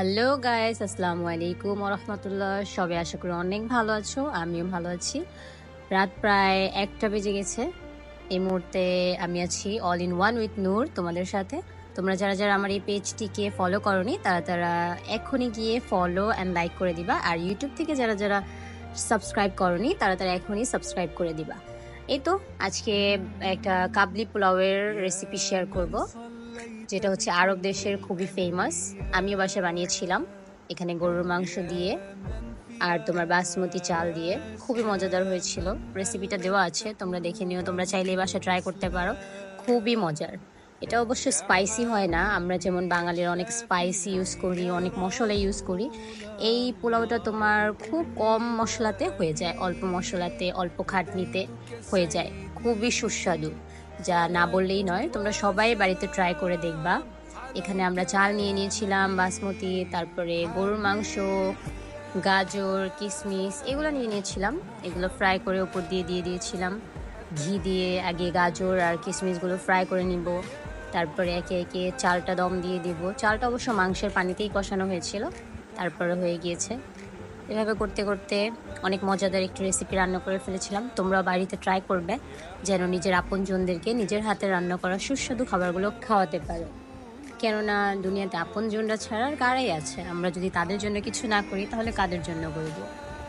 Hello guys আসসালামু আলাইকুম রহমতুল্লাহ সবাই আশা করি অনেক ভালো আছো, আমিও ভালো আছি। রাত প্রায় একটা বেজে গেছে। এই মুহূর্তে আমি আছি all in one with Noor তোমাদের সাথে। তোমরা যারা যারা আমার এই পেজটিকে ফলো করনি, তারা তারা এখনই গিয়ে ফলো অ্যান্ড লাইক করে দিবা। আর ইউটিউব থেকে যারা যারা সাবস্ক্রাইব করনি, তারা তারা এখনই সাবস্ক্রাইব করে দিবা। এই তো, আজকে একটা কাবলি পোলাওয়ের রেসিপি শেয়ার করব। যেটা হচ্ছে আরব দেশের খুবই ফেমাস আমিও বাসায় বানিয়েছিলাম। এখানে গরুর মাংস দিয়ে আর তোমার বাসমতি চাল দিয়ে। খুবই মজাদার হয়েছিল। রেসিপিটা দেওয়া আছে, তোমরা দেখে নিও। তোমরা চাইলে এই বাসায় ট্রাই করতে পারো। খুবই মজার। এটা অবশ্য স্পাইসি হয় না। আমরা যেমন বাঙালির অনেক স্পাইসি ইউজ করি, অনেক মশলা ইউজ করি। এই পোলাওটা তোমার খুব কম মশলাতে হয়ে যায়। অল্প মশলাতে, অল্প খাটনিতে হয়ে যায়। খুবই সুস্বাদু। যা না বললেই নয়, তোমরা সবাই বাড়িতে ট্রাই করে দেখবা। এখানে আমরা চাল নিয়ে নিয়েছিলাম, বাসমতি, তারপরে গরুর মাংস, গাজর কিশমিশ এগুলো নিয়ে নিয়েছিলাম। এগুলো ফ্রাই করে উপর দিয়ে দিয়ে দিয়েছিলাম। ঘি দিয়ে আগে গাজর আর কিশমিশগুলো ফ্রাই করে নিব। তারপরে একে একে চালটা দম দিয়ে দিব। চালটা অবশ্য মাংসের পানিতেই কষানো হয়েছিল, তারপরে হয়ে গিয়েছে। এভাবে করতে করতে অনেক মজাদার একটি রেসিপি রান্না করে ফেলেছিলাম। তোমরা বাড়িতে ট্রাই করবে যেন নিজের আপনজনদেরকে নিজের হাতে রান্না করা সুস্বাদু খাবারগুলো খাওয়াতে পারো। কেননা দুনিয়াতে আপনজনরা ছাড়া আর কারাই আছে? আমরা যদি তাদের জন্য কিছু না করি, তাহলে কাদের জন্য করব?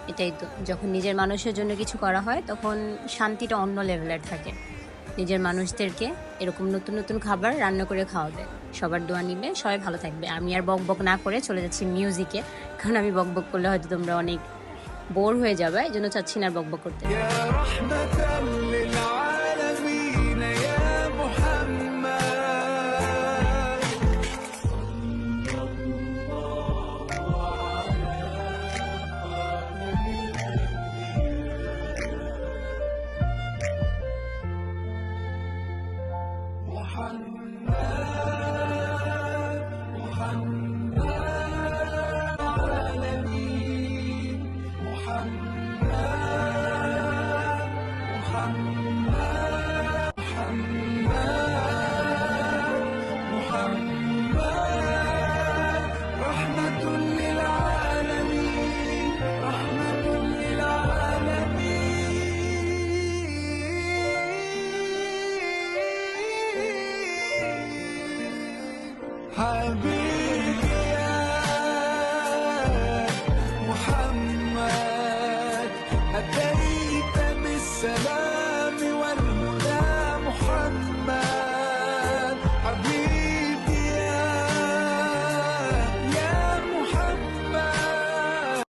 এটাই তো। যখন নিজের মানুষের জন্য কিছু করা হয়, তখন শান্তিটা অন্য লেভেলের থাকে। নিজের মানুষদেরকে এরকম নতুন নতুন খাবার রান্না করে খাওয়াবে। সবার দোয়া নিবে, সবাই ভালো থাকবে। আমি আর বক বক না করে চলে যাচ্ছি মিউজিকে কারণ আমি বক বক করলে হয়তো তোমরা অনেক বোর হয়ে যাবে, এই জন্য চাচ্ছি না বক বক করতে। حبيبي يا محمد أتيت بالسلام.